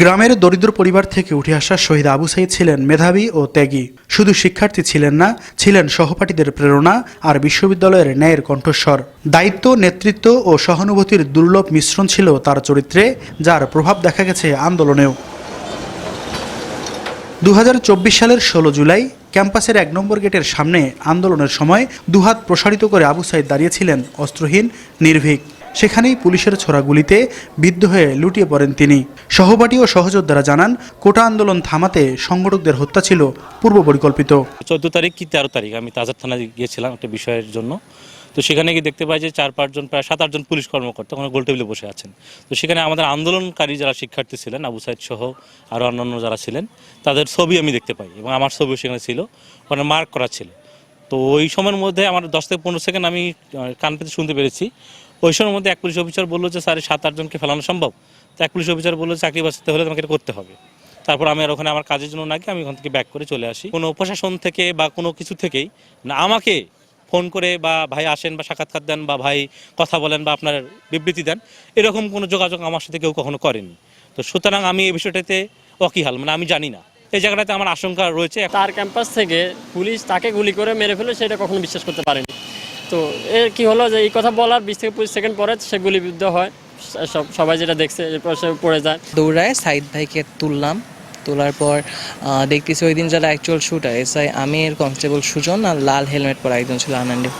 গ্রামের দরিদ্র পরিবার থেকে উঠে আসা শহীদ আবু সাইদ ছিলেন মেধাবী ও ত্যাগী। শুধু শিক্ষার্থী ছিলেন না, ছিলেন সহপাঠীদের প্রেরণা আর বিশ্ববিদ্যালয়ের ন্যায়ের কণ্ঠস্বর। দায়িত্ব, নেতৃত্ব ও সহানুভূতির দুর্লভ মিশ্রণ ছিল তার চরিত্রে, যার প্রভাব দেখা গেছে আন্দোলনেও। দু হাজার চব্বিশ সালের ষোলো জুলাই ক্যাম্পাসের এক নম্বর গেটের সামনে আন্দোলনের সময় দুহাত প্রসারিত করে আবু সাইদ দাঁড়িয়েছিলেন অস্ত্রহীন, নির্ভীক। সেখানেই পুলিশের ছোড়া গুলিতে বিদ্ধ হয়ে লুটিয়ে পড়েন তিনি। সহপাঠী ও সহযোদ্ধারা জানান, কোটা আন্দোলন থামাতে সংগঠকদের হত্যা ছিল পূর্ব পরিকল্পিত চোদ্দ তারিখ কি তেরো তারিখ? আমি তাজার থানায় গিয়েছিলাম একটা বিষয়ের জন্য। তো সেখানে গিয়ে দেখতে পাই যে চার পাঁচজন প্রায় সাত আটজন পুলিশ কর্মকর্তা ওখানে গোল টেবিলে বসে আছেন। তো সেখানে আমাদের আন্দোলনকারী যারা শিক্ষার্থী ছিলেন, আবু সাইদ সহ আরও অন্যান্য যারা ছিলেন, তাদের ছবি আমি দেখতে পাই এবং আমার ছবিও সেখানে ছিল, ওখানে মার্ক করা ছিল। তো ওই সময়ের মধ্যে আমার দশ থেকে পনেরো সেকেন্ড আমি কান পেতে শুনতে পেরেছি ওই সময়ের মধ্যে এক পুলিশ অফিসার বলল যে, স্যার সাত আটজনকে ফেলানো সম্ভব। তো এক পুলিশ অফিসার বলল চাকরি বাঁচাতে হলে তোমাকে করতে হবে। তারপর আমি আর ওখানে আমার কাজের জন্য নাকি আমি ওখান থেকে ব্যাক করে চলে আসি। কোনো প্রশাসন থেকে বা কোনো কিছু থেকেই না, আমাকে ফোন করে বা ভাই আসেন বা সাক্ষাৎকার দেন বা ভাই কথা বলেন বা আপনার বিবৃতি দেন, এরকম কোনো যোগাযোগ আমার সাথে কেউ কখনো করেনি। তো সুতরাং আমি এই বিষয়টাতে অকিহাল মানে আমি জানি না। এই জায়গাটাতে আমার আশঙ্কা রয়েছে। তার ক্যাম্পাস থেকে পুলিশ তাকে গুলি করে মেরে ফেলে, সেটা কখনো বিশ্বাস করতে পারেনি। তো এর কি হলো যে এই কথা বলার বিশ থেকে পঁচিশ সেকেন্ড পরে সে গুলিবিদ্ধ হয়। সব, সবাই যেটা দেখছে এরপর সে পড়ে যায়। দৌড়ায় সাইদ ভাইকে তুললাম। তোলার পর দেখতেছি ওই দিন যারা actual shooter SI Amir constable Sujon আর লাল হেলমেট পরা একজন ছিল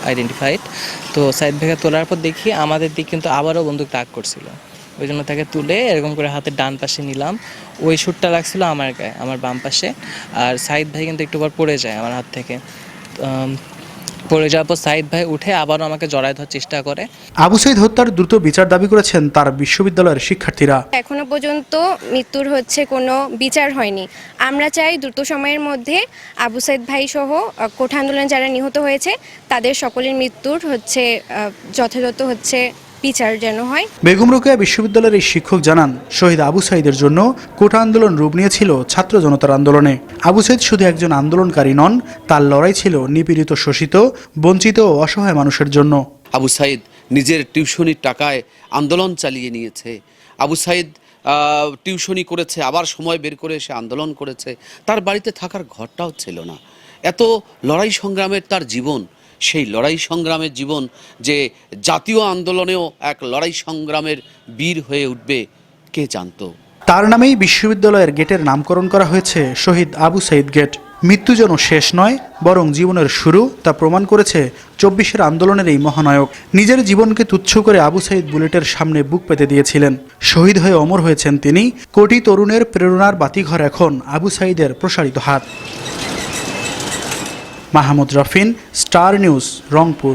আইডেন্টিফাইড তো সাইদ ভাইকে তোলার পর দেখি আমাদের দিক কিন্তু আবারও বন্দুক তাক করছিল। ওই জন্য তাকে তুলে এরকম করে হাতের ডান পাশে নিলাম। ওই শ্যুটটা লাগছিল আমার গায়ে, আমার বাম পাশে। আর সাইদ ভাই কিন্তু একটু পর পড়ে যায় আমার হাত থেকে। পড়ে যাওয়ার পর সাইদ ভাই উঠে আবারও আমাকে জড়ায় ধরার চেষ্টা করে। আবু সাইদ হত্যার দ্রুত বিচার দাবি করেছেন তার বিশ্ববিদ্যালয়ের শিক্ষার্থীরা। এখনও পর্যন্ত মৃত্যুর হচ্ছে কোনো বিচার হয়নি। আমরা চাই দ্রুত সময়ের মধ্যে আবু সাইদ ভাই সহ আহ, কোঠা আন্দোলন যারা নিহত হয়েছে তাদের সকলের মৃত্যুর হচ্ছে আহ, যথাযথ হচ্ছে বিচার যেন হয়। বেগম রোকেয়া বিশ্ববিদ্যালয়ের এই শিক্ষক জানান শহীদ আবু সাইদের জন্য কোটা আন্দোলন রূপ নিয়েছিল ছাত্র জনতার আন্দোলনে। আবু সাইদ শুধু একজন আন্দোলনকারী নন তার লড়াই ছিল নিপীড়িত শোষিত বঞ্চিত ও অসহায় মানুষের জন্য। আবু সাইদ নিজের টিউশনির টাকায় আন্দোলন চালিয়ে নিয়েছে। আবু সাইদ টিউশনি করেছে আবার সময় বের করে সে আন্দোলন করেছে। তার বাড়িতে থাকার ঘরটাও ছিল না। এত লড়াই সংগ্রামের তার জীবন সেই লড়াই সংগ্রামের জীবন যে জাতীয় আন্দোলনেও এক লড়াই সংগ্রামের বীর হয়ে উঠবে, কে জানতো? তার নামেই বিশ্ববিদ্যালয়ের গেটের নামকরণ করা হয়েছে শহীদ আবু সাইদ গেট। মৃত্যু যেন শেষ নয়, বরং জীবনের শুরু, তা প্রমাণ করেছে চব্বিশের আন্দোলনের এই মহানায়ক। নিজের জীবনকে তুচ্ছ করে আবু সাইদ বুলেটের সামনে বুক পেতে দিয়েছিলেন। শহীদ হয়ে অমর হয়েছেন তিনি। কোটি তরুণের প্রেরণার বাতিঘর এখন আবু সাইদের প্রসারিত হাত। Mahmud Rafin star news Rangpur.